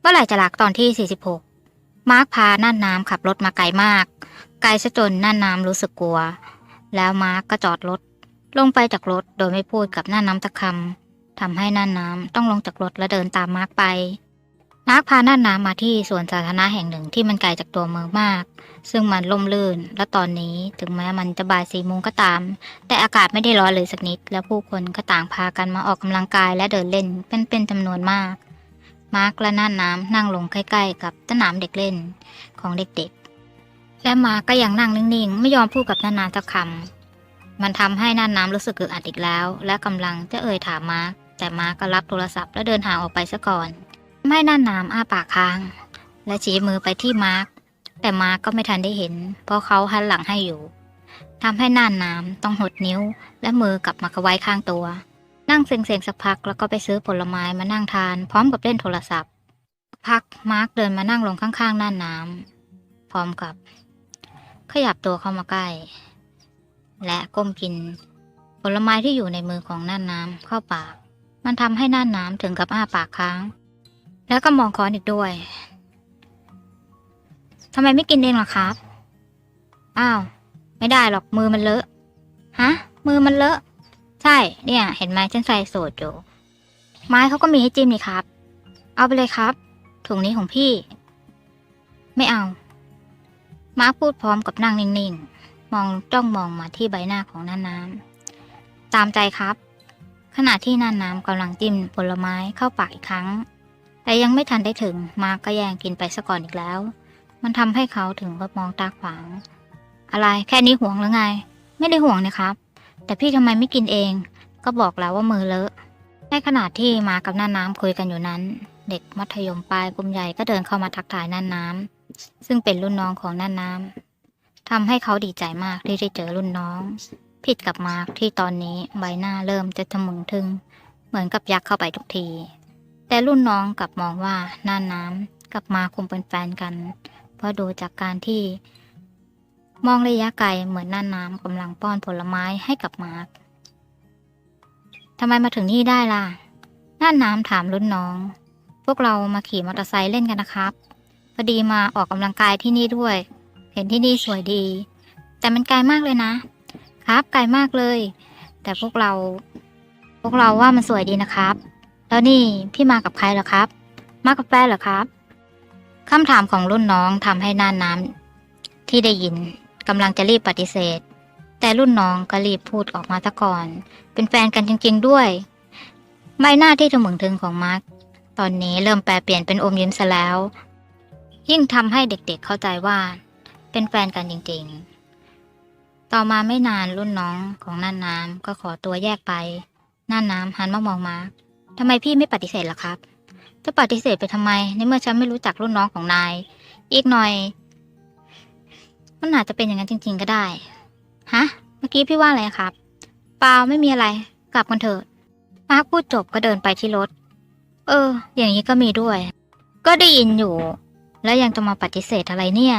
เมื่อไหร่จะหลักตอนที่ 46 มาร์คพาน่านน้ำขับรถมาไกลมาก ไกลซะจนน่านน้ำรู้สึกกลัว แล้วมาร์คก็จอดรถ ลงไปจากรถโดยไม่พูดกับน่านน้ำสักคำทำให้น่านน้ำต้องลงจากรถและเดินตามมาร์คไปมาร์คพาน่านน้ำมาที่สวนสาธารณะแห่งหนึ่งที่มันไกลจากตัวเมืองมาก ซึ่งมันล่มลื่น และตอนนี้ถึงแม้มันจะบ่ายสี่โมงก็ตาม แต่อากาศไม่ได้ร้อนเลยสักนิด และผู้คนก็ต่างพากันมาออกกำลังกายและเดินเล่นเป็นเป็นจำนวนมาก มาร์คและน่านน้ำนั่งลงใกล้ๆ กับสนามเด็กเล่นของเด็กๆ และมาร์คก็ยังนั่งนิ่งๆ ไม่ยอมพูดกับน่านน้ำสักคำมันทำให้น่านน้ำรู้สึกอึดอัดอีกแล้ว และกำลังจะเอ่ยถามมาร์คแต่มาร์คก็รับโทรศัพท์และเดินห่างออกไปซะก่อนทำให้น่านน้ำอ้าปากค้าง และชี้มือไปที่มาร์คแต่มาร์กก็ไม่ทันได้เห็น เพราะเขาหันหลังให้อยู่ทำให้น่านน้ำต้องหดนิ้ว และมือกลับมาไว้ข้างตัว นั่งเซ็งๆสักพักแล้วก็ไปซื้อผลไม้มานั่งทาน พร้อมกับเล่นโทรศัพท์ พักมาร์กเดินมานั่งลงข้างๆน่านน้ำพร้อมกับ ขยับตัวเข้ามาใกล้ และก้มกิน ผลไม้ที่อยู่ในมือของน่านน้ำเข้าปาก มันทำให้น่านน้ำถึงกับอ้าปากค้าง แล้วก็มองคอนอีกด้วยทำไมไม่กินเองล่ะครับ อ้าว ไม่ได้หรอกมือมันเลอะ ฮะ มือมันเลอะ ใช่ เนี่ย เห็นไหมฉันใส่สูตรอยู่ ไม้เขาก็มีให้จิ้มนี่ครับ เอาไปเลยครับ ถุงนี้ของพี่ ไม่เอา มาร์คพูดพร้อมกับนั่งนิ่งๆ มองจ้องมองมาที่ใบหน้าของน่านน้ำตามใจครับ ขณะที่น่านน้ำกำลังจิ้มผลไม้เข้าปากอีกครั้ง แต่ยังไม่ทันได้ถึง มาร์คก็แย่งกินไปซะก่อนอีกแล้ว มันทำให้เขาถึงกับมองตาขวาง อะไรแค่นี้ห่วงหรือไง ไม่ได้ห่วงนะครับ แต่พี่ทำไมไม่กินเอง ก็บอกแล้วว่ามือเลอะ ในขณะที่มากับน่านน้ำคุยกันอยู่นั้น เด็กมัธยมปลายกลุ่มใหญ่ก็เดินเข้ามาทักทายน่านน้ำซึ่งเป็นรุ่นน้องของน่านน้ำทำให้เขาดีใจมากที่ได้เจอรุ่นน้อง ผิดกับมาร์คที่ตอนนี้ใบหน้าเริ่มจะทะมึงทึง เหมือนกับยักเข้าไปทุกที แต่รุ่นน้องกลับมองว่าน่านน้ำกับมาคงเป็นแฟนกัน เพราะดูจากการที่ มองระยะไกลเหมือนน่านน้ำกำลังป้อนผลไม้ให้กับมาร์คทำไมมาถึงนี่ได้ล่ะน่านน้ำถามรุ่นน้อง พวกเรามาขี่มอเตอร์ไซค์เล่นกันนะครับพอดีมาออกกำลังกายที่นี่ด้วย เห็นที่นี่สวยดี แต่มันไกลมากเลยนะ ครับไกลมากเลย แต่พวกเรา พวกเราว่ามันสวยดีนะครับ แล้วนี่พี่มากับใครเหรอครับ มากับแฟนเหรอครับคำถามของรุ่นน้องทำให้น่านน้ำที่ได้ยิน กำลังจะรีบปฏิเสธ แต่รุ่นน้องก็รีบพูดออกมาซะก่อน เป็นแฟนกันจริงๆด้วย ใบหน้าที่ถมึงถึงของมาร์คตอนนี้เริ่มแปลเปลี่ยนเป็นอมยิ้มซะแล้ว ยิ่งทำให้เด็กๆเข้าใจว่า เป็นแฟนกันจริงๆ ต่อมาไม่นานรุ่นน้องของน่านน้ำก็ขอตัวแยกไปน่านน้ำหันมามองมาร์คทำไมพี่ไม่ปฏิเสธล่ะครับ จะปฏิเสธไปทำไม ในเมื่อฉันไม่รู้จักรุ่นน้องของนาย อีกหน่อย มันอาจจะเป็นอย่างนั้นจริง ๆ ก็ได้ ฮะ เมื่อกี้พี่ว่าอะไรครับเปล่าไม่มีอะไร กลับกันเถอะมาร์คพูดจบก็เดินไปที่รถ เออ อย่างนี้ก็มีด้วย ก็ได้ยินอยู่ แล้วยังจะมาปฏิเสธอะไรเนี่ย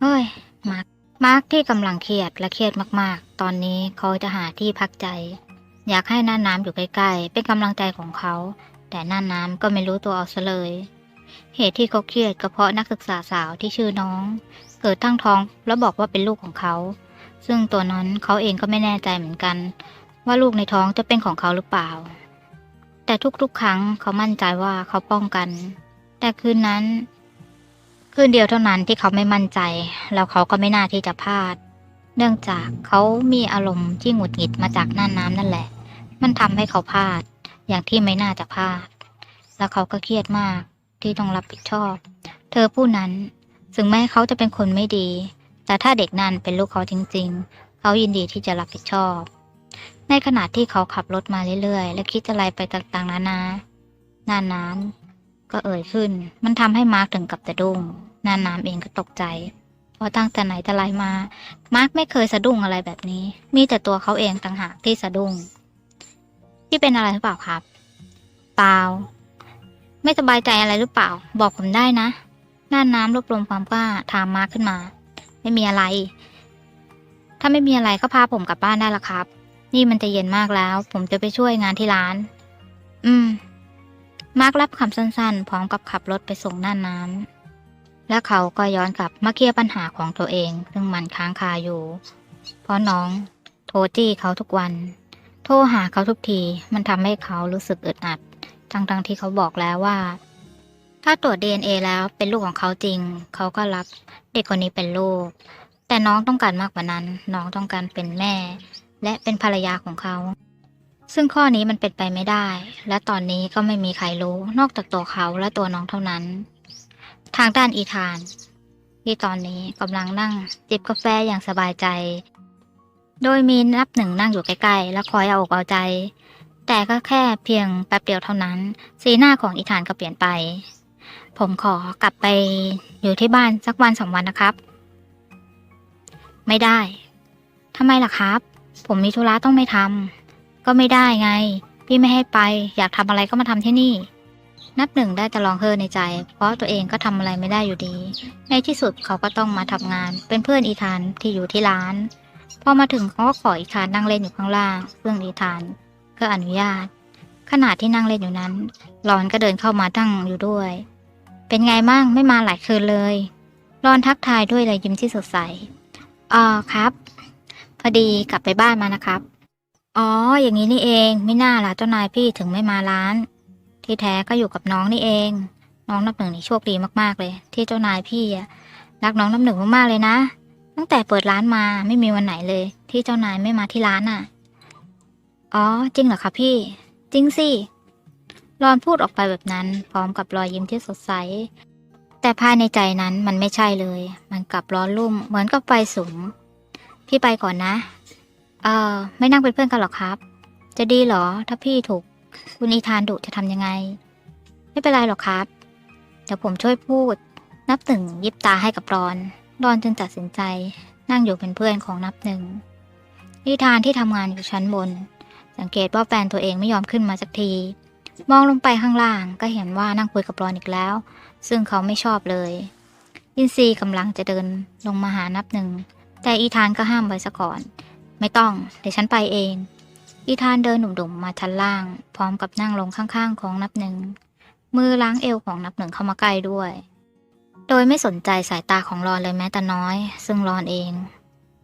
เฮ้ย มาร์ค มาร์คที่กำลังเครียดและเครียดมากๆ ตอนนี้เขาจะหาที่พักใจ อยากให้น่านน้ำอยู่ใกล้ๆ เป็นกำลังใจของเขา แต่น่านน้ำก็ไม่รู้ตัวเอาซะเลย เหตุที่เขาเครียดก็เพราะนักศึกษาสาวที่ชื่อน้อง เกิดตั้งท้องแล้วบอกว่าเป็นลูกของเขา ซึ่งตัวนั้นเขาเองก็ไม่แน่ใจเหมือนกัน ว่าลูกในท้องจะเป็นของเขาหรือเปล่า แต่ทุกๆ ครั้งเขามั่นใจว่าเขาป้องกัน แต่คืนนั้น คืนเดียวเท่านั้นที่เขาไม่มั่นใจ แล้วเขาก็ไม่น่าที่จะพลาด เนื่องจากเขามีอารมณ์ที่หงุดหงิดมาจากน่านน้ำนั่นแหละ มันทำให้เขาพลาด อย่างที่ไม่น่าจะพลาด แล้วเขาก็เครียดมากที่ต้องรับผิดชอบ เธอผู้นั้น ถึงแม้เขาจะเป็นคนไม่ดี แต่ถ้าเด็กนั้นเป็นลูกเขาจริงๆ เขายินดีที่จะรับผิดชอบ ในขณะที่เขาขับรถมาเรื่อยๆ และคิดอะไรไปต่างๆนานา นานน้ำก็เอ่ยขึ้น มันทำให้มาร์กถึงกับสะดุ้ง นานน้ำเองก็ตกใจ เพราะตั้งแต่ไหนแต่ไรมา มาร์กไม่เคยสะดุ้งอะไรแบบนี้ มีแต่ตัวเขาเองต่างหากที่สะดุ้ง ที่เป็นอะไรหรือเปล่าครับ เปล่า ไม่สบายใจอะไรหรือเปล่า บอกผมได้นะ น่านน้ำรวบรวมความกล้าถามมาร์คขึ้นมา ไม่มีอะไร ถ้าไม่มีอะไรก็พาผมกลับบ้านได้ละครับ นี่มันจะเย็นมากแล้ว ผมจะไปช่วยงานที่ร้าน อืม มาร์ครับคำสั้นๆ พร้อมกับขับรถไปส่งน้าน้ำและเขาก็ย้อนกลับมาเคลียร์ปัญหาของตัวเอง ซึ่งมันค้างคาอยู่ เพราะน้อง โทรจี้เขาทุกวัน โทรหาเขาทุกที มันทำให้เขารู้สึกอึดอัดทั้งๆที่เขาบอกแล้วว่า ถ้าตรวจ DNA แล้วเป็นลูกของเขาจริง เขาก็รับเด็กคนนี้เป็นลูก แต่น้องต้องการมากกว่านั้น น้องต้องการเป็นแม่ และเป็นภรรยาของเขา ซึ่งข้อนี้มันเป็นไปไม่ได้ และตอนนี้ก็ไม่มีใครรู้นอกจากตัวเขาและตัวน้องเท่านั้น ทางด้านอีธาน ที่ตอนนี้กำลังนั่งจิบกาแฟอย่างสบายใจ โดยมีนับหนึ่งนั่งอยู่ใกล้ๆ และคอยเอาอกเอาใจแต่ก็แค่เพียงแป๊บเดียวเท่านั้น สีหน้าของอีธานก็เปลี่ยนไป ผมขอกลับไปอยู่ที่บ้านสักวันสองวันนะครับ ไม่ได้ทำไมล่ะครับ ผมมีธุระต้องไม่ทำก็ไม่ได้ไง พี่ไม่ให้ไป อยากทำอะไรก็มาทำที่นี่ นับหนึ่งได้แต่ร้องเฮ้อในใจ เพราะตัวเองก็ทำอะไรไม่ได้อยู่ดี ในที่สุดเขาก็ต้องมาทำงาน เป็นเพื่อนอีธานที่อยู่ที่ร้านพอมาถึงเขาก็ขออีธานนั่งเล่นอยู่ข้างล่างซึ่งอีธานก็อนุญาตขณะที่นั่งเล่นอยู่นั้นรอนก็เดินเข้ามาตั้งอยู่ด้วย เป็นไงมั่งไม่มาหลายคืนเลยรอนทักทายด้วยรอยยิ้มที่สดใสอ๋อครับ พอดีกลับไปบ้านมานะครับ อ๋อ อย่างนี้นี่เองไม่น่าล่ะเจ้านายพี่ถึงไม่มาร้าน ที่แท้ก็อยู่กับน้องนี่เอง น้องนับหนึ่งนี่โชคดีมากๆเลย ที่เจ้านายพี่อะรักน้องนับหนึ่งมากๆเลยนะ ตั้งแต่เปิดร้านมาไม่มีวันไหนเลย ที่เจ้านายไม่มาที่ร้านอะ อ๋อ จริงเหรอคะพี่ จริงสิ รอนพูดออกไปแบบนั้น พร้อมกับรอยยิ้มที่สดใส แต่ภายในใจนั้นมันไม่ใช่เลย มันกลับร้อนรุ่มเหมือนกับไฟสุมพี่ไปก่อนนะ เออไม่นั่งเป็นเพื่อนกันหรอกครับ จะดีหรอ ถ้าพี่ถูก คุณอีธานดุจะทำยังไง ไม่เป็นไรหรอกครับเดี๋ยวผมช่วยพูด นับหนึ่งยิบตาให้กับรอน รอนจึงตัดสินใจ นั่งอยู่เป็นเพื่อนของนับหนึ่งอีธานที่ทำงานอยู่ชั้นบน สังเกตว่าแฟนตัวเองไม่ยอมขึ้นมาสักที มองลงไปข้างล่างก็เห็นว่านั่งคุยกับรอนอีกแล้ว ซึ่งเขาไม่ชอบเลย อินซีกำลังจะเดินลงมาหานับหนึ่ง แต่อีธานก็ห้ามไว้ซะก่อน ไม่ต้องเดี๋ยวฉันไปเอง อีธานเดินหนุ่มๆมาชั้นล่าง พร้อมกับนั่งลงข้างๆ ของนับหนึ่ง มือล้างเอวของนับหนึ่งเข้ามาใกล้ด้วย โดยไม่สนใจสายตาของรอนเลยแม้แต่น้อย ซึ่งรอนเอง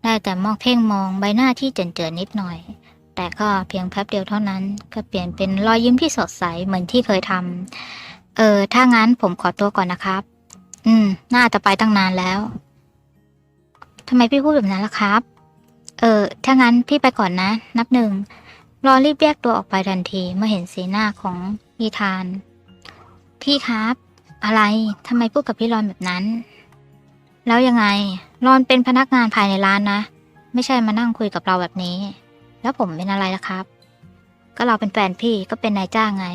ได้แต่มองเพ่งมองใบหน้าที่เจินๆนิดหน่อย แต่ก็เพียงแป๊บเดียวเท่านั้น ก็เปลี่ยนเป็นรอยยิ้มที่สดใสเหมือนที่เคยทำเออ ถ้างั้นผมขอตัวก่อนนะครับ อืม น่าจะไปตั้งนานแล้วทำไมพี่พูดแบบนั้นล่ะครับ เออ ถ้างั้นพี่ไปก่อนนะ นับหนึ่ง รอรีบแยกตัวออกไปทันทีเมื่อเห็นสีหน้าของอีธาน พี่ครับ อะไรทำไมพูดกับพี่รอนแบบนั้น แล้วยังไง รอนเป็นพนักงานภายในร้านนะ ไม่ใช่มานั่งคุยกับเราแบบนี้ แล้วผมเป็นอะไรล่ะครับ ก็เราเป็นแฟนพี่ก็เป็นนายจ้างไง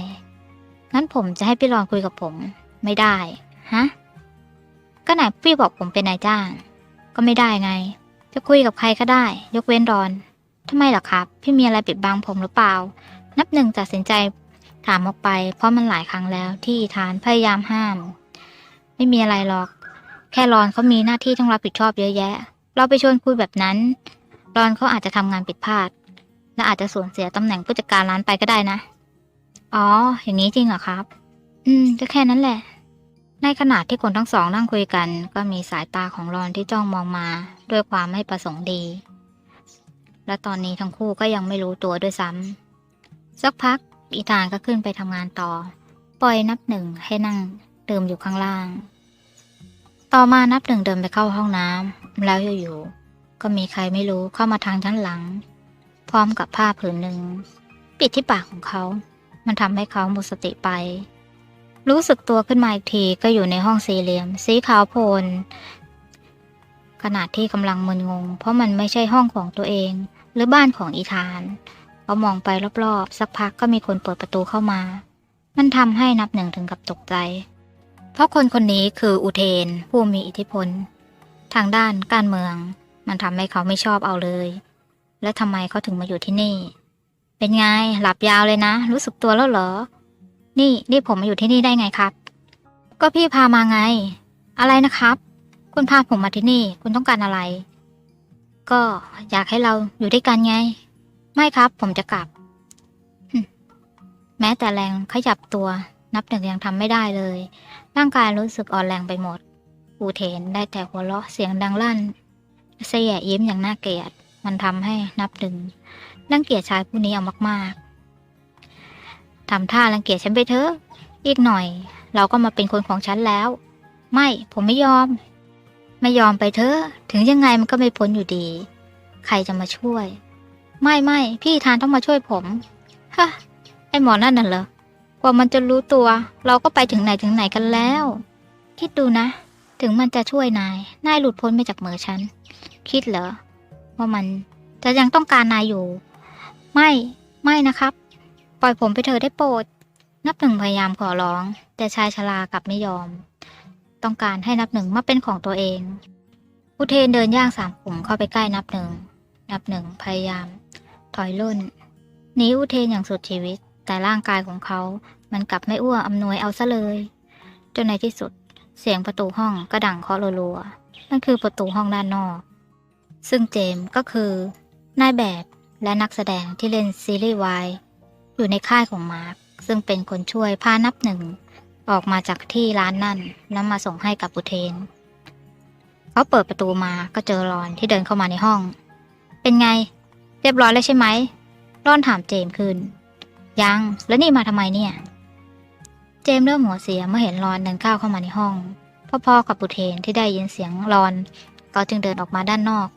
งั้นผมจะให้พี่รอนคุยกับผม ไม่ได้ ฮะ ก็ไหนพี่บอกผมเป็นนายจ้าง ก็ไม่ได้ไง จะคุยกับใครก็ได้ ยกเว้นรอนทำไมล่ะครับ พี่มีอะไรปิดบังผมหรือเปล่า นับหนึ่งตัดสินใจถามออกไป เพราะมันหลายครั้งแล้วที่ฐานพยายามห้าม ไม่มีอะไรหรอก แค่รอนเขามีหน้าที่ต้องรับผิดชอบเยอะแยะ เราไปชวนคุยแบบนั้น รอนเขาอาจจะทำงานผิดพลาด และอาจจะสูญเสียตำแหน่งผู้จัดการร้านไปก็ได้นะ อ๋อ อย่างนี้จริงเหรอครับ อืม ก็แค่นั้นแหละ ในขณะที่คนทั้งสองนั่งคุยกัน ก็มีสายตาของรอนที่จ้องมองมา ด้วยความไม่ประสงค์ดี และตอนนี้ทั้งคู่ก็ยังไม่รู้ตัวด้วยซ้ำสักพักอีธานก็ขึ้นไปทำงานต่อ ปล่อยนับหนึ่งให้นั่งดื่มอยู่ข้างล่าง ต่อมานับหนึ่งเดินไปเข้าห้องน้ำแล้วอยู่ๆก็มีใครไม่รู้เข้ามาทางชั้นหลัง พร้อมกับผ้าผืนหนึ่ง ปิดที่ปากของเขา มันทำให้เขาหมดสติไป รู้สึกตัวขึ้นมาอีกทีก็อยู่ในห้องสี่เหลี่ยม สีขาวโพลนขณะที่กำลังมึนงง เพราะมันไม่ใช่ห้องของตัวเอง หรือบ้านของอีธานพอมองไปรอบๆ สักพักก็มีคนเปิดประตูเข้ามา มันทำให้นับหนึ่งถึงกับตกใจ เพราะคนคนนี้คืออุเทนผู้มีอิทธิพล ทางด้านการเมือง มันทำให้เขาไม่ชอบเอาเลย และทำไมเขาถึงมาอยู่ที่นี่ เป็นไงหลับยาวเลยนะ รู้สึกตัวแล้วเหรอ นี่นี่ผมมาอยู่ที่นี่ได้ไงครับ ก็พี่พามาไง อะไรนะครับ คุณพาผมมาที่นี่ คุณต้องการอะไร ก็อยากให้เราอยู่ด้วยกันไง ไม่ครับ ผมจะกลับ แม้แต่แรงขยับตัว นับหนึ่งยังทำไม่ได้เลย ร่างกายรู้สึกอ่อนแรงไปหมดอูเทนได้แต่หัวเราะเสียงดังลั่นเสียยิ้มอย่างน่าเกลียด มันทำให้นับหนึ่งรังเกียจชายผู้นี้เอามากๆทำท่ารังเกียจฉันไปเถอะ อีกหน่อย เราก็มาเป็นคนของฉันแล้ว ไม่ผมไม่ยอม ไม่ยอมไปเถอะถึงยังไงมันก็ไม่พ้นอยู่ดี ใครจะมาช่วย ไม่ไม่พี่ทานต้องมาช่วยผมฮะไอหมอนั่นน่ะเหรอกว่ามันจะรู้ตัว เราก็ไปถึงไหนถึงไหนกันแล้ว คิดดูนะ ถึงมันจะช่วยนาย นายหลุดพ้นไปจากมือฉัน คิดเหรอ ว่ามันจะยังต้องการนายอยู่ ไม่ไม่นะครับ ปล่อยผมไปเถอะได้โปรด นับหนึ่งพยายามขอร้อง แต่ชายชรากลับไม่ยอม ต้องการให้นับหนึ่งมาเป็นของตัวเองอุเทนเดินย่างสามขุมเข้าไปใกล้นับหนึ่งนับหนึ่งพยายาม ถอยล่นหนีอุเทนอย่างสุดชีวิต แต่ร่างกายของเขา มันกลับไม่อ้วอำนวยเอาซะเลย จนในที่สุด เสียงประตูห้องก็ดังเคาะรัวๆนั่นคือประตูห้องด้านนอก ซึ่งเจมส์ก็คือนายแบบและนักแสดงที่เล่นซีรีส์วายอยู่ในค่ายของมาร์คซึ่งเป็นคนช่วยพานับหนึ่ง ออกมาจากที่ร้านนั่นแล้วมาส่งให้กับอุเทน เขาเปิดประตูมาก็เจอรอนที่เดินเข้ามาในห้อง เป็นไง เรียบร้อยแล้วใช่ไหมรอนถามเจมส์คืนยังแล้วนี่มาทำไมเนี่ย เจมส์เริ่มหัวเสียเมื่อเห็นรอนเดินก้าวเข้ามาในห้องพ่อๆกับอุเทนที่ได้ยินเสียงรอน ก็จึงเดินออกมาด้านนอก